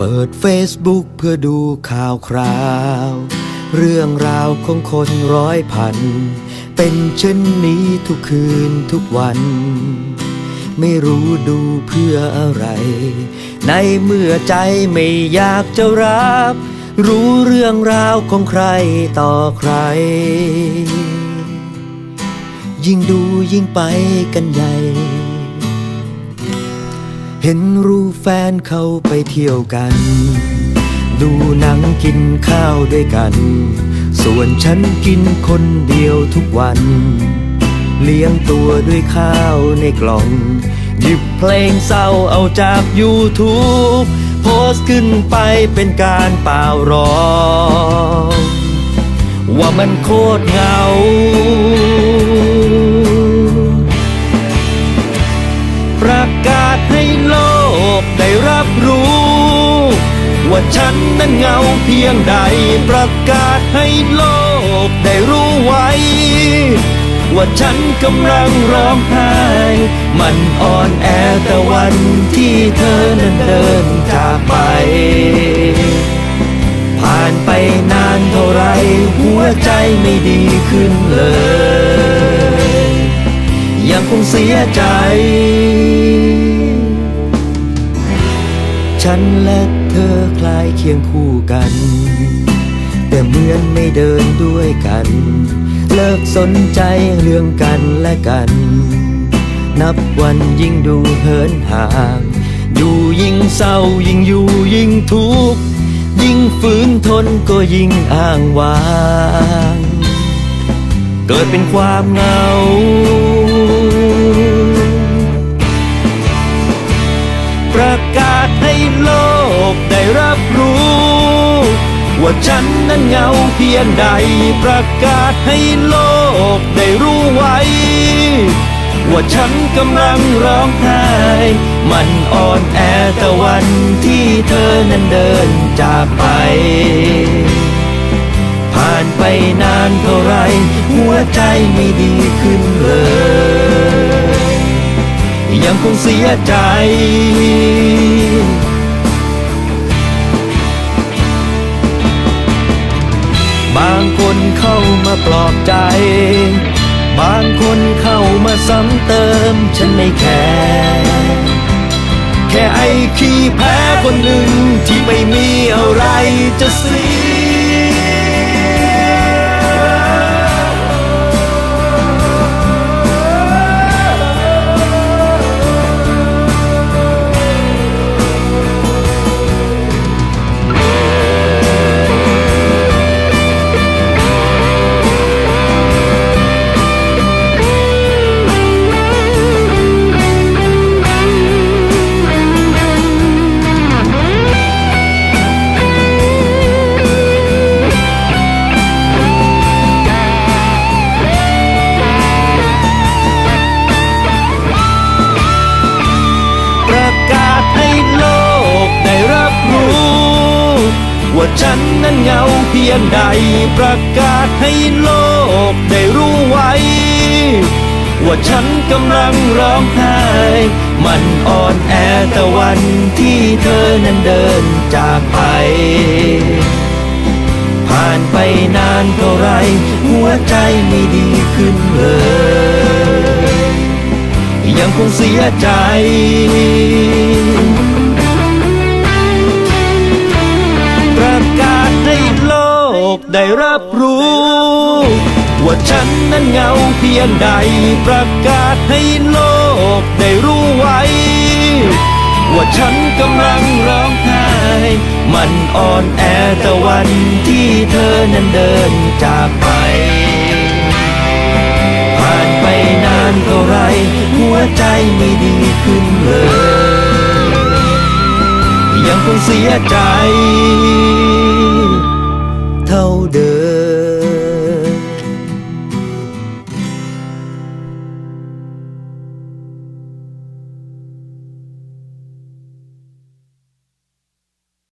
เปิด Facebook เพื่อดูข่าวคราว เรื่องราวของคนร้อยพัน เป็นเช่นนี้ทุกคืนทุกวัน ไม่รู้ดูเพื่ออะไร ในเมื่อใจไม่อยากจะรับ รู้เรื่องราวของใครต่อใคร ยิ่งดูยิ่งไปกันใหญ่ เห็นรูปแฟนเขาไปเที่ยวกัน ดูหนังกินข้าวด้วยกัน ส่วนฉันกินคนเดียวทุกวัน เลี้ยงตัวด้วยข้าวในกล่อง หยิบเพลงเศร้าเอาจาก YouTube โพสต์ขึ้นไปเป็นการเปล่าร้อง ว่ามันโคตรเหงา ว่าฉันนั้นเหงาเพียงใดประกาศให้โลกได้รู้ไว้ ว่าฉันกำลังร้องไห้ มันอ่อนแอแต่วันที่เธอนั้นเดินจากไป ผ่านไปนานเท่าไรหัวใจไม่ดีขึ้นเลย ยังคงเสียใจ ฉันและ อคลายเคียงคู่กัน แต่เหมือนไม่เดินด้วยกัน เลิกสนใจเรื่องกันและกัน นับวันยิ่งดูเหินห่าง อยู่ยิ่งเศร้ายิ่งอยู่ยิ่งทุกข์ยิ่งฝืนทนก็ยิ่งอ้างว้าง เกิดเป็นความเหงา เงาเพียงใดประกาศให้โลกได้รู้ไว้ ว่าฉันกำลังร้องไห้มันอ่อนแอแต่วันที่เธอนั้นเดินจากไป ผ่านไปนานเท่าไร หัวใจไม่ดีขึ้นเลย ยังคงเสียใจางคนเข้ามาปลอบใจ บางคนเข้ามาซ้ำเติมฉันไม่แคร์แค่ไอ้ขี้แพ้คนหนึ่งที่ไม่มีอะไรจะเสีย ว่าฉันนั้นเหงาเพียงใดประกาศให้โลกได้รู้ไว้ ว่าฉันกำลังร้องไห้ มันอ่อนแอแต่วันที่เธอนั้นเดินจากไป ผ่านไปนานเท่าไร หัวใจไม่ดีขึ้นเลย ยังคงเสียใจ กได้รับรู้ ว่าฉันนั้นเหงาเพียงใดประกาศให้โลกได้รู้ไว้ ว่าฉันกำลังร้องไห้ มันอ่อนแอแต่วันที่เธอนั้นเดินจากไป ผ่านไปนานเท่าไร หัวใจไม่ดีขึ้นเลย ยังคงเสียใจ